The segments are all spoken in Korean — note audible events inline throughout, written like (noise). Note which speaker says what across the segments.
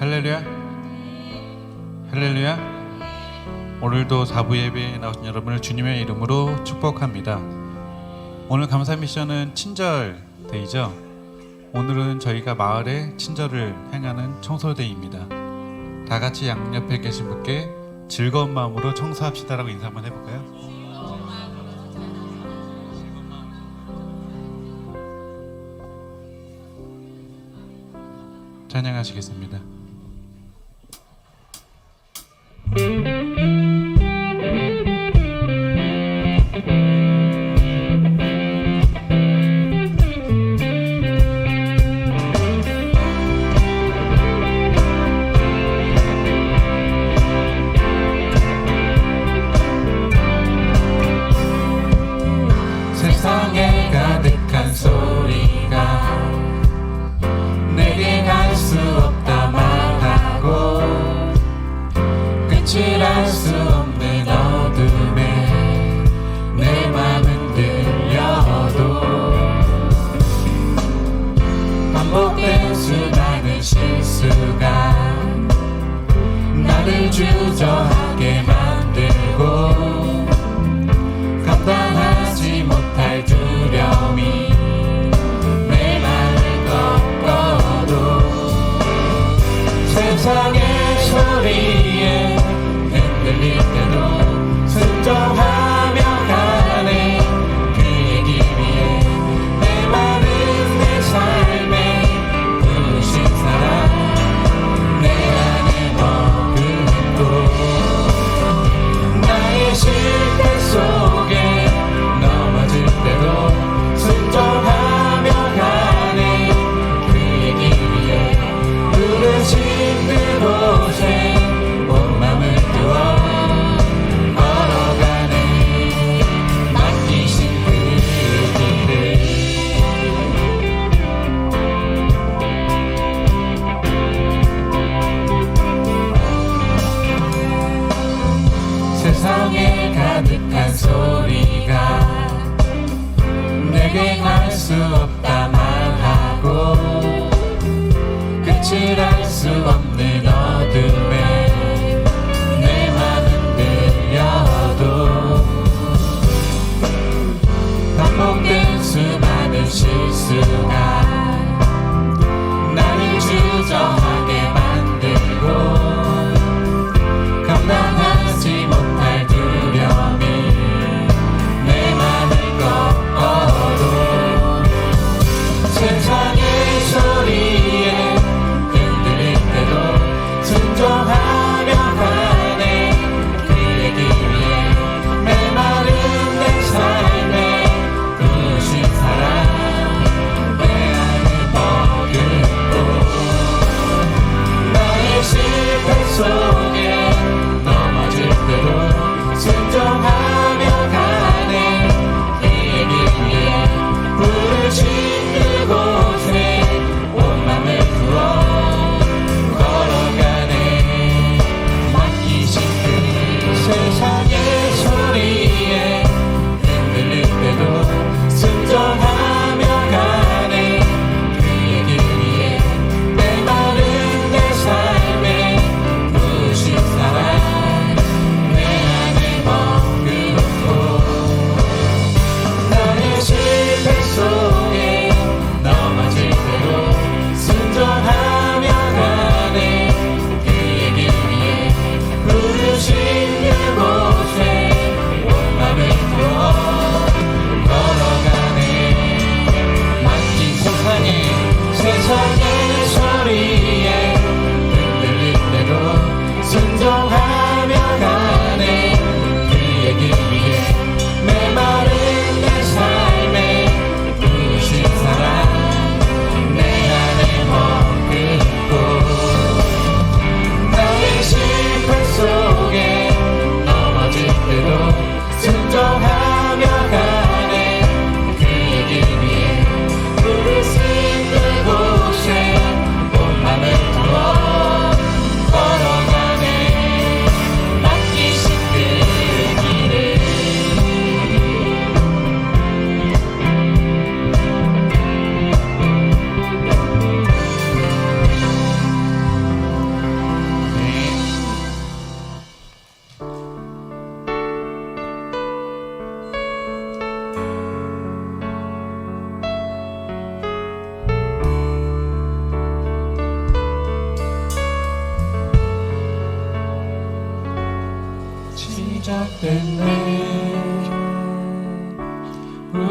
Speaker 1: 할렐루야. 할렐루야. 오늘도 4부 예배에 나오신 여러분을 주님의 이름으로 축복합니다. 오늘 감사 미션은 친절데이죠. 오늘은 저희가 마을의 친절을 행하는 청소데이입니다. 다 같이 양옆에 계신 분께 즐거운 마음으로 청소합시다라고 인사 한번 해볼까요? 찬양하시겠습니다. цілу тягу.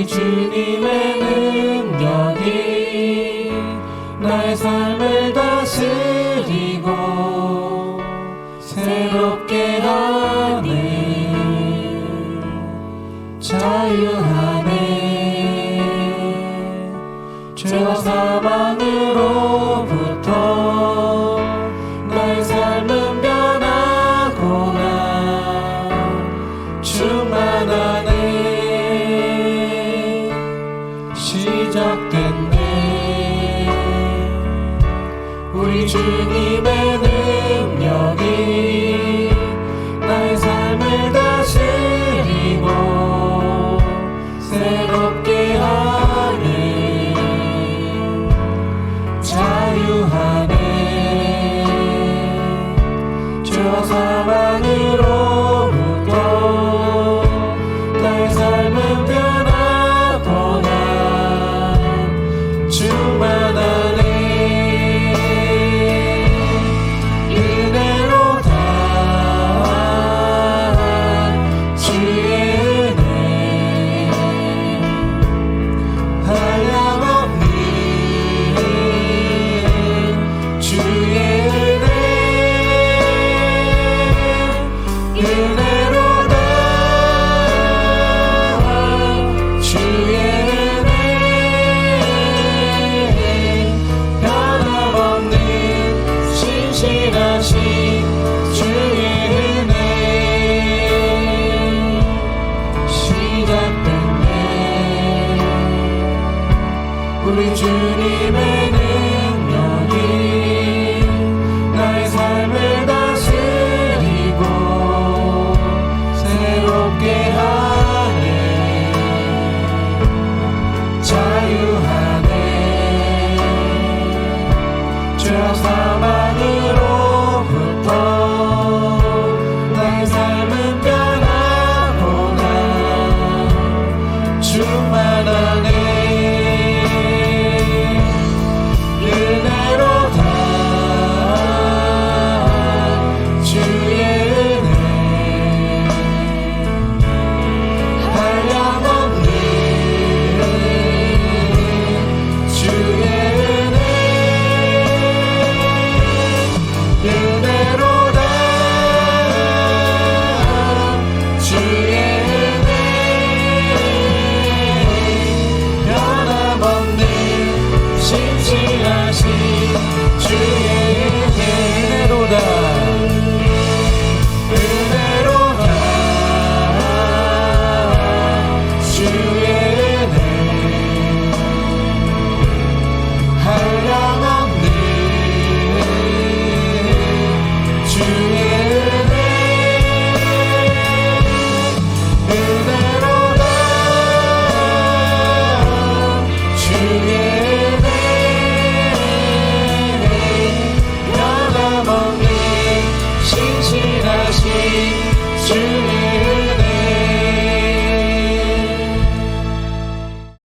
Speaker 1: 우리 주님의 능력이 나의 삶을 다스리고 새롭게 하네 자유하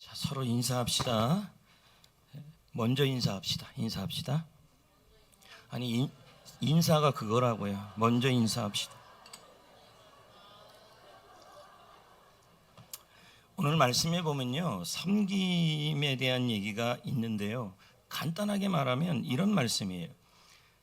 Speaker 2: 자, 서로 인사합시다. 먼저 인사합시다. 인사합시다. 아니 인, 인사가 그거라고요. 먼저 인사합시다. 오늘 말씀해 보면요. 섬김에 대한 얘기가 있는데요. 간단하게 말하면 이런 말씀이에요.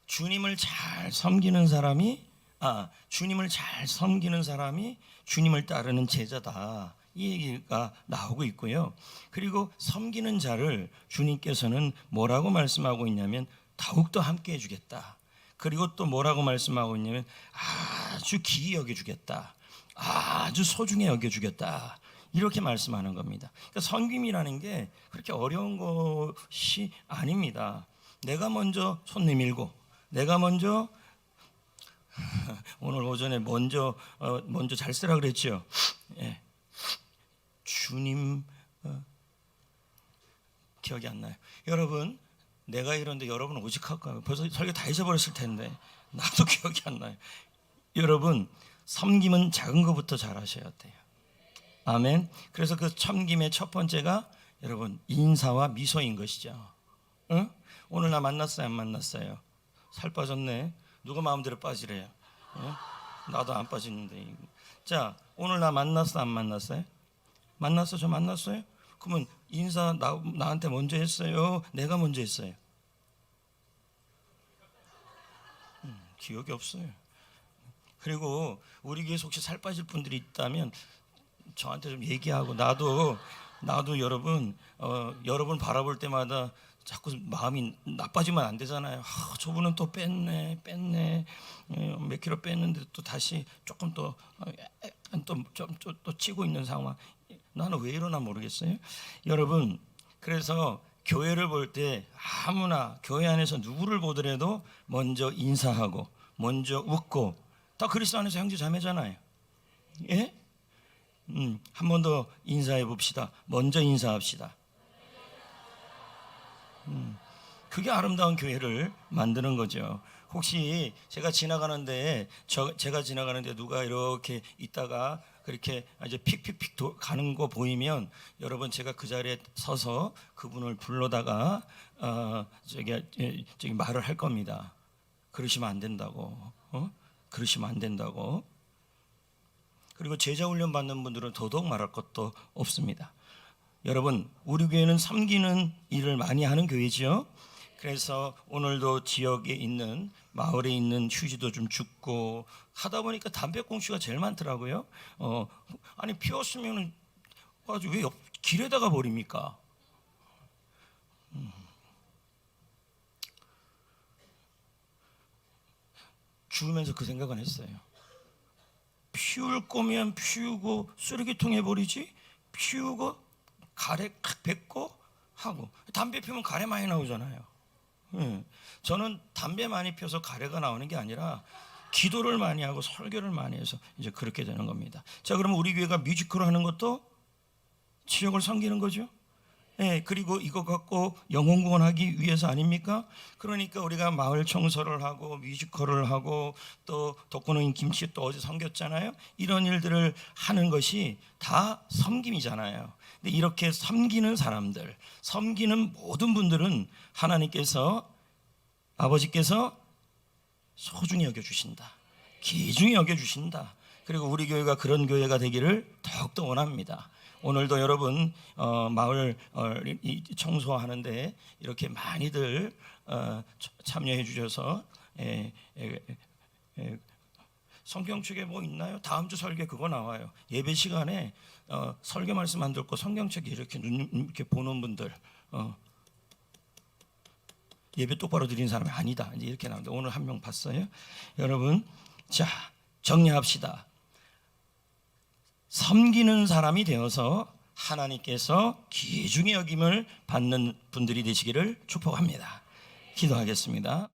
Speaker 2: 주님을 잘 섬기는 사람이 아, 주님을 잘 섬기는 사람이 주님을 따르는 제자다. 이 얘기가 나오고 있고요. 그리고 섬기는 자를 주님께서는 뭐라고 말씀하고 있냐면 더욱더 함께 해주겠다. 그리고 또 뭐라고 말씀하고 있냐면 아주 기이 여겨주겠다. 아주 소중히 여겨주겠다. 이렇게 말씀하는 겁니다. 그러니까 섬김이라는 게 그렇게 어려운 것이 아닙니다. 내가 먼저 손 내밀고, 내가 먼저 (laughs) 오늘 오전에 먼저 어, 먼저 잘 쓰라 그랬죠. 예. 주님 어, 기억이 안 나요. 여러분 내가 이런데 여러분 오직할까요? 벌써 설교 다 잊어버렸을 텐데 나도 (laughs) 기억이 안 나요. 여러분 섬김은 작은 것부터 잘하셔야 돼요. 아멘. 그래서 그 섬김의 첫 번째가 여러분 인사와 미소인 것이죠. 응? 오늘 나 만났어요, 안 만났어요? 살 빠졌네. 누가 마음대로 빠지래요? 응? 나도 안 빠지는데. 자, 오늘 나 만났어, 안 만났어요? 만났어 저 만났어요? 그러면 인사 나, 나한테 먼저 했어요? 내가 먼저 했어요? 음, 기억이 없어요. 그리고 우리 교회에서 혹시 살 빠질 분들이 있다면 저한테 좀 얘기하고 나도 나도 여러분 어, 여러분 바라볼 때마다 자꾸 마음이 나빠지면 안 되잖아요. 아, 저분은 또 뺐네, 뺐네, 예, 몇 킬로 뺐는데 또 다시 조금 또 또좀또 찌고 있는 상황. 나는 왜 이러나 모르겠어요. 여러분, 그래서 교회를 볼 때 아무나 교회 안에서 누구를 보더라도 먼저 인사하고 먼저 웃고 다 그리스도 안에서 형제 자매잖아요. 예? 음, 한 번 더 인사해 봅시다. 먼저 인사합시다. 음, 그게 아름다운 교회를 만드는 거죠. 혹시 제가 지나가는데 저 제가 지나가는데 누가 이렇게 있다가 그렇게 이제 픽픽픽 도, 가는 거 보이면 여러분 제가 그 자리에 서서 그분을 불러다가 어, 저기 예, 저기 말을 할 겁니다. 그러시면 안 된다고. 어? 그러시면 안 된다고. 그리고 제자 훈련 받는 분들은 더더욱 말할 것도 없습니다. 여러분, 우리 교회는 섬기는 일을 많이 하는 교회지요. 그래서 오늘도 지역에 있는 마을에 있는 휴지도 좀 줍고 하다 보니까 담배꽁초가 제일 많더라고요. 어, 아니 피웠으면 아주 왜 옆, 길에다가 버립니까? 음. 죽으면서 그 생각은 했어요. 피울 거면 피우고 쓰레기통에 버리지 피우고 가래 칵 뱉고 하고 담배 피우면 가래 많이 나오잖아요. 예. 저는 담배 많이 피워서 가래가 나오는 게 아니라 기도를 많이 하고 설교를 많이 해서 이제 그렇게 되는 겁니다. 자, 그러면 우리 교회가 뮤지컬을 하는 것도 지역을 섬기는 거죠. 예, 그리고 이거 갖고 영혼 구원 하기 위해서 아닙니까? 그러니까 우리가 마을 청소를 하고 뮤지컬을 하고 또 독거노인 김치 또 어제 섬겼잖아요. 이런 일들을 하는 것이 다 섬김이잖아요. 근데 이렇게 섬기는 사람들, 섬기는 모든 분들은 하나님께서 아버지께서 소중히 여겨 주신다. 귀중히 여겨 주신다. 그리고 우리 교회가 그런 교회가 되기를 더욱더 원합니다. 오늘도 여러분 어, 마을 어, 이 청소하는데 이렇게 많이들 어, 참여해 주셔서 예, 예, 예, 성경 책에 뭐 있나요? 다음 주 설교 그거 나와요. 예배 시간에 어, 설교 말씀 안 듣고 성경 책 이렇게 눈 이렇게 보는 분들 어, 예배 똑바로 드린 사람이 아니다. 이제 이렇게 나오는데 오늘 한 명 봤어요. 여러분, 자 정리합시다. 섬기는 사람이 되어서 하나님께서 귀중히 여김을 받는 분들이 되시기를 축복합니다. 기도하겠습니다.